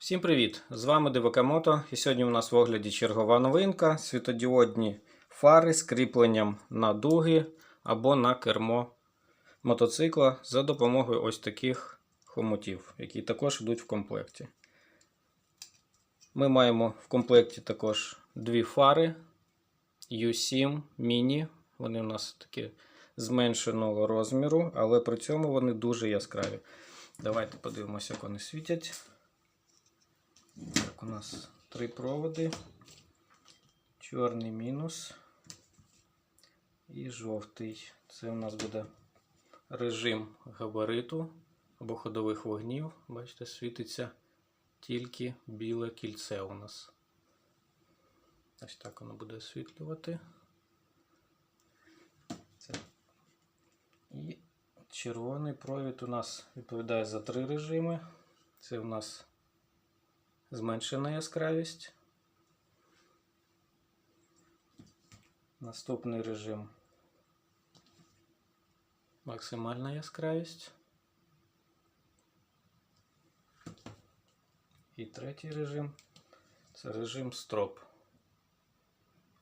Всім привіт! З вами Дивакамото. І сьогодні у нас в огляді чергова новинка: світодіодні фари з кріпленням на дуги або на кермо мотоцикла за допомогою ось таких хомутів, які також йдуть в комплекті. Ми маємо в комплекті також дві фари U7 Mini. Вони у нас такі зменшеного розміру, але при цьому вони дуже яскраві. Давайте подивимося, як вони світять. У нас три проводи. Чорний мінус і жовтий. Це у нас буде режим габариту або ходових вогнів. Бачите, світиться тільки біле кільце у нас. Ось так воно буде освітлювати. Це. І червоний провід у нас відповідає за три режими. Це у нас зменшена яскравість. Наступний режим максимальна яскравість. І третій режим це режим строп.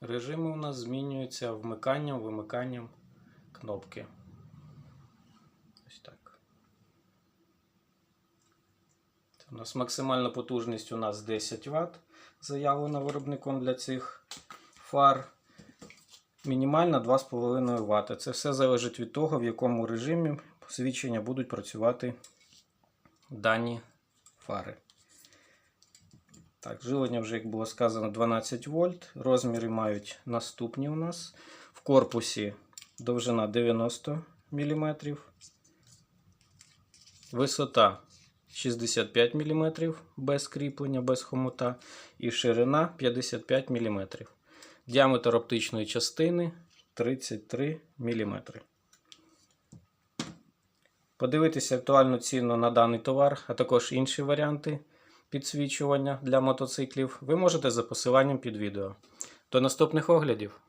Режими у нас змінюються вмиканням, вимиканням кнопки. Ось так. У нас максимальна потужність у нас 10 Вт заявлена виробником для цих фар. Мінімальна 2,5 Вт. Це все залежить від того, в якому режимі посвідчення будуть працювати дані фари. Так, живлення вже, як було сказано, 12 вольт. Розміри мають наступні у нас. В корпусі довжина 90 мм. Висота 65 мм без кріплення, без хомута, і ширина 55 мм. Діаметр оптичної частини 33 мм. Подивитися актуальну ціну на даний товар, а також інші варіанти підсвічування для мотоциклів ви можете за посиланням під відео. До наступних оглядів!